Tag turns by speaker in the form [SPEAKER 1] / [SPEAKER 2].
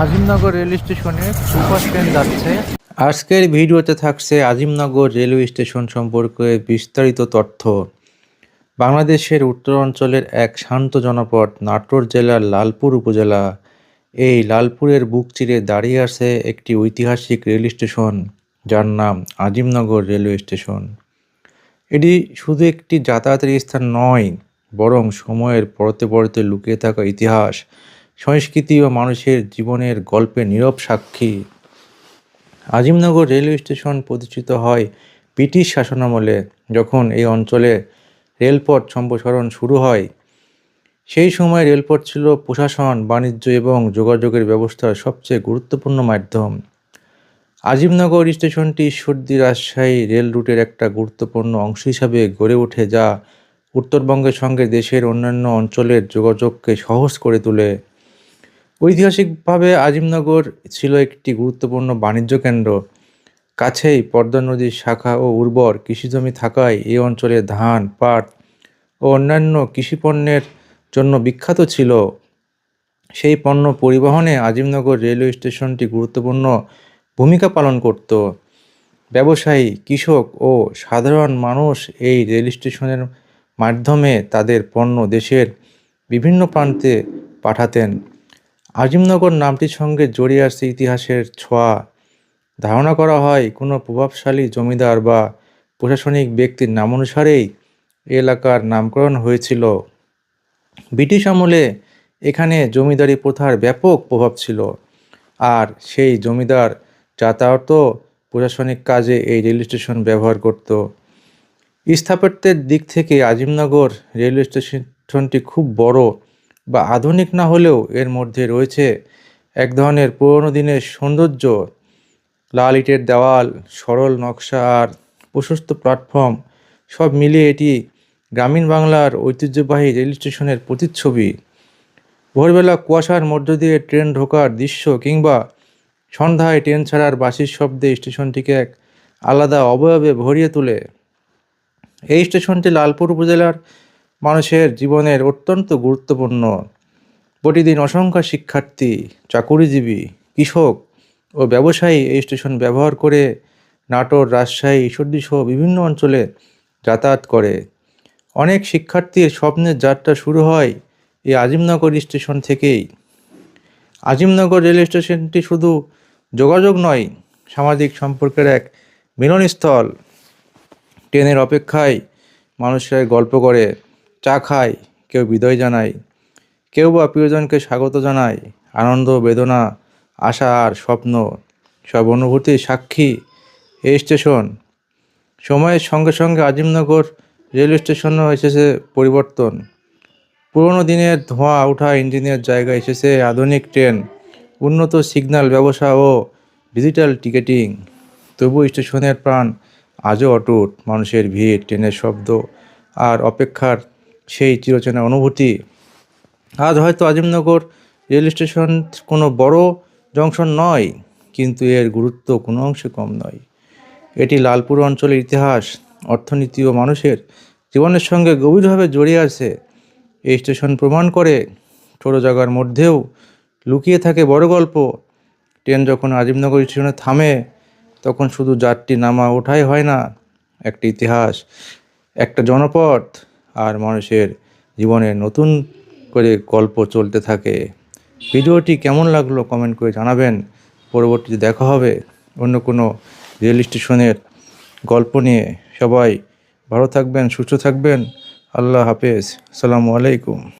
[SPEAKER 1] Azimnagar rail স্টেশনে super train যাচ্ছে। আজকের ভিডিওতে থাকছে আজিমনগর রেলওয়ে স্টেশন সম্পর্কে বিস্তারিত তথ্য। বাংলাদেশের উত্তর অঞ্চলের এক শান্ত জনপদ নাটোর জেলার লালপুর উপজেলা। এই লালপুরের বুক চিরে দাঁড়িয়ে আছে একটি ঐতিহাসিক রেল স্টেশন, যার নাম আজিমনগর রেলওয়ে স্টেশন। এটি শুধু একটি যাতায়াতের স্থান নয়, বরং সময়ের পরতে পরতে লুকিয়ে থাকা ইতিহাস সংস্কৃতি ও মানুষের জীবনের গল্পে নীরব সাক্ষী। আজিমনগর রেলওয়ে স্টেশন প্রতিষ্ঠিত হয় ব্রিটিশ শাসনামলে, যখন এই অঞ্চলে রেলপথ সম্প্রসারণ শুরু হয়। সেই সময় রেলপথ ছিল প্রশাসন, বাণিজ্য এবং যোগাযোগের ব্যবস্থার সবচেয়ে গুরুত্বপূর্ণ মাধ্যম। আজিমনগর স্টেশনটি সর্দি রাজশাহী রেল রুটের একটা গুরুত্বপূর্ণ অংশ হিসাবে গড়ে ওঠে, যা উত্তরবঙ্গের সঙ্গে দেশের অন্যান্য অঞ্চলের যোগাযোগকে সহজ করে তোলে। ঐতিহাসিকভাবে আজিমনগর ছিল একটি গুরুত্বপূর্ণ বাণিজ্য কেন্দ্র। কাছেই পদ্মা নদীর শাখা ও উর্বর কৃষিজমি থাকায় এই অঞ্চলে ধান, পাট ও অন্যান্য কৃষিপণ্যের জন্য বিখ্যাত ছিল। সেই পণ্য পরিবহনে আজিমনগর রেলওয়ে স্টেশনটি গুরুত্বপূর্ণ ভূমিকা পালন করত। ব্যবসায়ী, কৃষক ও সাধারণ মানুষ এই রেল স্টেশনের মাধ্যমে তাদের পণ্য দেশের বিভিন্ন প্রান্তে পাঠাতেন। আজিমনগর নামটির সঙ্গে জড়িয়ে আসছে ইতিহাসের ছোঁয়া। ধারণা করা হয়, কোনো প্রভাবশালী জমিদার বা প্রশাসনিক ব্যক্তির নামানুসারেই এই এলাকার নামকরণ হয়েছিল। ব্রিটিশ আমলে এখানে জমিদারি প্রথার ব্যাপক প্রভাব ছিল আর সেই জমিদার যাতায়াত প্রশাসনিক কাজে এই রেল স্টেশন ব্যবহার করত। স্থাপত্যের দিক থেকে আজিমনগর রেলওয়ে স্টেশনটি খুব বড় বা আধুনিক না হলেও এর মধ্যে রয়েছে এক ধরনের পুরনো দিনের সৌন্দর্য। লাল ইটের দেওয়াল, সরল নকশা আর প্রশস্ত প্ল্যাটফর্ম সব মিলিয়ে এটি গ্রামীণ বাংলার ঐতিহ্যবাহী রেল স্টেশনের প্রতিচ্ছবি। ভোরবেলা কুয়াশার মধ্য দিয়ে ট্রেন ঢোকার দৃশ্য কিংবা সন্ধ্যায় ট্রেন ছাড়ার বাসির শব্দে স্টেশনটিকে এক আলাদা অবয়বে ভরিয়ে তোলে। এই স্টেশনটি লালপুর উপজেলার মানুষের জীবনের অত্যন্ত গুরুত্বপূর্ণ। প্রতিদিন অসংখ্য শিক্ষার্থী, চাকুরিজীবী, কৃষক ও ব্যবসায়ী এই স্টেশন ব্যবহার করে নাটোর, রাজশাহী, ঈশ্বরদী সহ বিভিন্ন অঞ্চলে যাতায়াত করে। অনেক শিক্ষার্থীর স্বপ্নের যাত্রা শুরু হয় এই আজিমনগর স্টেশন থেকেই। আজিমনগর রেল স্টেশনটি শুধু যোগাযোগ নয়, সামাজিক সম্পর্কের এক মিলনস্থল। ট্রেনের অপেক্ষায় মানুষের গল্প করে। চা খায়, কেউ বিদায় জানায়, কেউ বা প্রিয়জনকে স্বাগত জানায়, আনন্দ, বেদনা, আশা আর স্বপ্ন, সব অনুভূতির সাক্ষী এই স্টেশন। সময়ের সঙ্গে সঙ্গে আজিমনগর রেলওয়ে স্টেশনও এসেছে পরিবর্তন। পুরনো দিনের ধোঁয়া ওঠা ইঞ্জিনের জায়গায় এসেছে আধুনিক ট্রেন, উন্নত সিগন্যাল ব্যবসা ও ডিজিটাল টিকেটিং। তবু স্টেশনের প্রাণ আজও অটুট, মানুষের ভিড়, ট্রেনের শব্দ আর অপেক্ষার সেই চিরচেনা অনুভূতি। আজ হয়তো আজিমনগর রেল স্টেশন কোনো বড় জংশন নয়, কিন্তু এর গুরুত্ব কোনো অংশে কম নয়। এটি লালপুর অঞ্চলের ইতিহাস, অর্থনীতি ও মানুষের জীবনের সঙ্গে গভীরভাবে জড়িয়ে আছে। এই স্টেশন প্রমাণ করে, ছোটো জায়গার মধ্যেও লুকিয়ে থাকে বড় গল্প। ট্রেন যখন আজিমনগর স্টেশনে থামে, তখন শুধু যাত্রী নামা ওঠাই হয় না, একটা ইতিহাস, একটা জনপদ আর মানুষের জীবনে নতুন করে গল্প চলতে থাকে। ভিডিওটি কেমন লাগল কমেন্ট করে জানাবেন। পরবর্তীতে দেখা হবে অন্য কোনো রেল স্টেশনের গল্প নিয়ে। সবাই ভালো থাকবেন, সুস্থ থাকবেন। আল্লাহ হাফেজ। সালামু আলাইকুম।